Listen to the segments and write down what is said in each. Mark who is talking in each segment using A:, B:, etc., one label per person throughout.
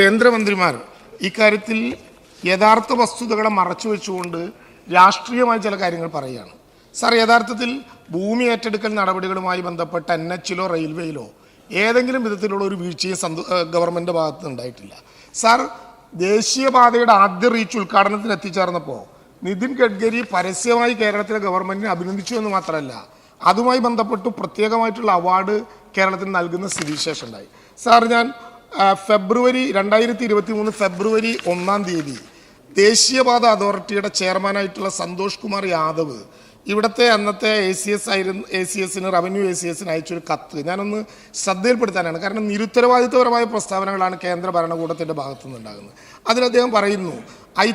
A: കേന്ദ്രമന്ത്രിമാർ ഇക്കാര്യത്തിൽ യഥാർത്ഥ വസ്തുതകളെ മറച്ചു വെച്ചുകൊണ്ട് രാഷ്ട്രീയമായ ചില കാര്യങ്ങൾ പറയുകയാണ്. സാർ യഥാർത്ഥത്തിൽ ഭൂമി ഏറ്റെടുക്കൽ നടപടികളുമായി ബന്ധപ്പെട്ട എൻ എച്ചിലോ റെയിൽവേയിലോ ഏതെങ്കിലും വിധത്തിലുള്ള ഒരു വീഴ്ചയും സന്തു ഗവൺമെന്റ് ഭാഗത്ത് ഉണ്ടായിട്ടില്ല. സാർ ദേശീയപാതയുടെ ആദ്യ റീച്ച് ഉദ്ഘാടനത്തിന് എത്തിച്ചേർന്നപ്പോൾ നിതിൻ ഗഡ്കരി പരസ്യമായി കേരളത്തിലെ ഗവൺമെന്റിനെ അഭിനന്ദിച്ചു എന്ന് മാത്രമല്ല അതുമായി ബന്ധപ്പെട്ട് പ്രത്യേകമായിട്ടുള്ള അവാർഡ് കേരളത്തിന് നൽകുന്ന സ്ഥിതിവിശേഷം ഉണ്ടായി. സാർ ഞാൻ ഫെബ്രുവരി രണ്ടായിരത്തി ഇരുപത്തി മൂന്ന് ഫെബ്രുവരി ഒന്നാം തീയതി ദേശീയപാത അതോറിറ്റിയുടെ ചെയർമാനായിട്ടുള്ള സന്തോഷ് കുമാർ യാദവ് ഇവിടുത്തെ അന്നത്തെ എ സി എസ് ആയിരുന്നു എ സി എസിന് റവന്യൂ എ സി എസിന് അയച്ചൊരു കത്ത് ഞാനൊന്ന് ശ്രദ്ധയിൽപ്പെടുത്താനാണ്. കാരണം നിരുത്തരവാദിത്വപരമായ പ്രസ്താവനകളാണ് കേന്ദ്ര ഭരണകൂടത്തിന്റെ ഭാഗത്തു നിന്നുണ്ടാകുന്നത് അതിൽ അദ്ദേഹം പറയുന്നു I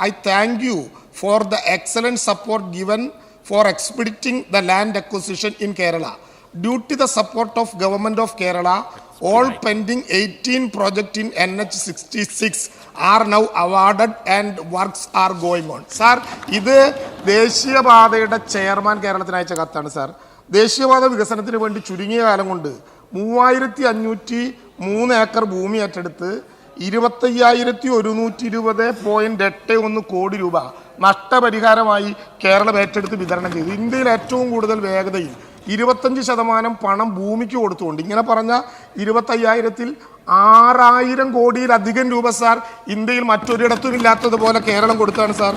A: I thank you for the excellent support given for expediting the land acquisition in Kerala. Due to the support of government of Kerala all pending eighteen project in N H sixty six are now awarded and works are going on sir ഇത് ദേശീയപാതയുടെ chairman കേരളത്തിന് അയച്ച കത്താണ് sir ദേശീയപാത വികസനത്തിന് വേണ്ടി ചുരുങ്ങിയ കാലം കൊണ്ട് മൂവായിരത്തി അഞ്ഞൂറ്റി മൂന്ന് ഏക്കർ ഭൂമി ഏറ്റെടുത്ത് ഇരുപത്തയ്യായിരത്തി ഒരുന്നൂറ്റി ഇരുപത് പോയിന്റ് എട്ട് ഒന്ന് കോടി രൂപ നഷ്ടപരിഹാരമായി കേരളം ഏറ്റെടുത്ത് വിതരണം ചെയ്തു. ഇന്ത്യയിൽ ഏറ്റവും കൂടുതൽ വേഗതയിൽ ഇരുപത്തഞ്ച് ശതമാനം പണം ഭൂമിക്ക് കൊടുത്തുകൊണ്ട്. ഇങ്ങനെ പറഞ്ഞ ഇരുപത്തയ്യായിരത്തിൽ ആറായിരം കോടിയിലധികം രൂപ സാർ ഇന്ത്യയിൽ മറ്റൊരിടത്തും ഇല്ലാത്തതുപോലെ കേരളം കൊടുത്താണ് സാർ.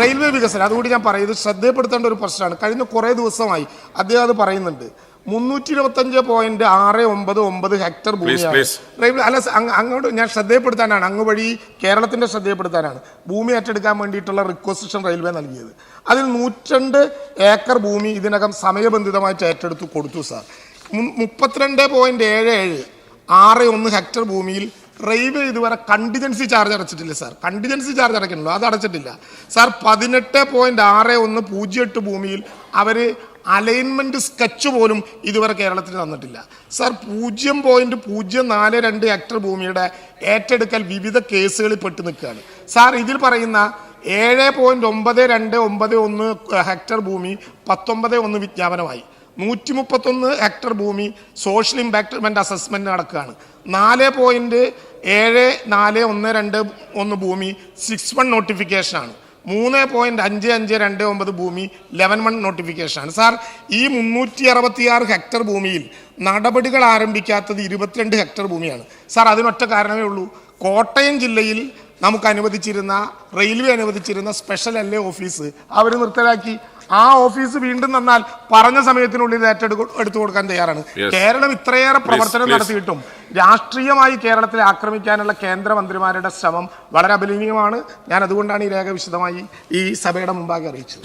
A: റെയിൽവേ വികസനം അതുകൂടി ഞാൻ പറയും ഇത് ശ്രദ്ധയപ്പെടുത്തേണ്ട ഒരു പ്രശ്നമാണ്. കഴിഞ്ഞ കുറേ ദിവസമായി അദ്ദേഹം അത് പറയുന്നുണ്ട്. മുന്നൂറ്റി ഇരുപത്തഞ്ച് പോയിന്റ് ആറ് ഒമ്പത് ഒമ്പത് ഹെക്ടർ ഭൂമിയാണ്. അല്ല അങ്ങോട്ട് ഞാൻ ശ്രദ്ധയപ്പെടുത്താനാണ്. അങ്ങ് വഴി കേരളത്തിന്റെ ശ്രദ്ധയപ്പെടുത്താനാണ്. ഭൂമി ഏറ്റെടുക്കാൻ വേണ്ടിയിട്ടുള്ള റിക്വസിഷൻ റെയിൽവേ നൽകിയത്. അതിൽ നൂറ്റണ്ട് ഏക്കർ ഭൂമി ഇതിനകം സമയബന്ധിതമായിട്ട് ഏറ്റെടുത്ത് കൊടുത്തു സാർ. മുപ്പത്തിരണ്ട് പോയിന്റ് ഏഴ് ഏഴ് ആറ് ഒന്ന് ഹെക്ടർ ഭൂമിയിൽ റെയിൽവേ ഇതുവരെ കണ്ടിജൻസി ചാർജ് അടച്ചിട്ടില്ല സാർ കണ്ടിജൻസി ചാർജ് അടയ്ക്കണല്ലോ. അത് അടച്ചിട്ടില്ല. സാർ പതിനെട്ട് പോയിന്റ് ആറ് ഒന്ന് പൂജ്യം എട്ട് ഭൂമിയിൽ അവർ അലൈൻമെന്റ് സ്കെച്ച് പോലും ഇതുവരെ കേരളത്തിൽ തന്നിട്ടില്ല. സാർ പൂജ്യം പോയിന്റ് പൂജ്യം നാല് രണ്ട് ഹെക്ടർ ഭൂമിയുടെ ഏറ്റെടുക്കൽ വിവിധ കേസുകളിൽ പെട്ട് നിൽക്കുകയാണ്. സാർ ഇതിൽ പറയുന്ന ഏഴ് പോയിന്റ് ഒമ്പത് രണ്ട് ഒമ്പത് ഒന്ന് ഹെക്ടർ ഭൂമി പത്തൊമ്പത് ഒന്ന് വിജ്ഞാപനമായി. നൂറ്റി മുപ്പത്തൊന്ന് ഹെക്ടർ ഭൂമി സോഷ്യൽ ഇമ്പാക്ട്മെന്റ് അസസ്മെന്റ് നടക്കുകയാണ്. നാല് പോയിന്റ് ഏഴ് നാല് ഒന്ന് രണ്ട് ഒന്ന് ഭൂമി സിക്സ് വൺ നോട്ടിഫിക്കേഷനാണ് മൂന്ന് പോയിന്റ് അഞ്ച് അഞ്ച് രണ്ട് ഒമ്പത് ഭൂമി ലെവൻ വൺ നോട്ടിഫിക്കേഷനാണ് സാർ ഈ മുന്നൂറ്റി അറുപത്തിയാറ് ഹെക്ടർ ഭൂമിയിൽ നടപടികൾ ആരംഭിക്കാത്തത് ഇരുപത്തിരണ്ട് ഹെക്ടർ ഭൂമിയാണ്. സാർ അതിനൊറ്റ കാരണമേ ഉള്ളൂ. കോട്ടയം ജില്ലയിൽ നമുക്ക് അനുവദിച്ചിരുന്ന റെയിൽവേ അനുവദിച്ചിരുന്ന സ്പെഷ്യൽ എൽ എ ഓഫീസ്? അവർ നിർത്തലാക്കി. ആ ഓഫീസ് വീണ്ടും തന്നാൽ പറഞ്ഞ സമയത്തിനുള്ളിൽ ഏറ്റെടുക്കും എടുത്തു കൊടുക്കാൻ തയ്യാറാണ്. കേരളം ഇത്രയേറെ പ്രവർത്തനം. നടത്തിയിട്ടും രാഷ്ട്രീയമായി കേരളത്തെ ആക്രമിക്കാനുള്ള കേന്ദ്രമന്ത്രിമാരുടെ ശ്രമം വളരെ അഭിലീനീയമാണ്. ഞാൻ അതുകൊണ്ടാണ് ഈ രേഖ വിശദമായി ഈ സഭയുടെ മുമ്പാകെ അറിയിച്ചത്.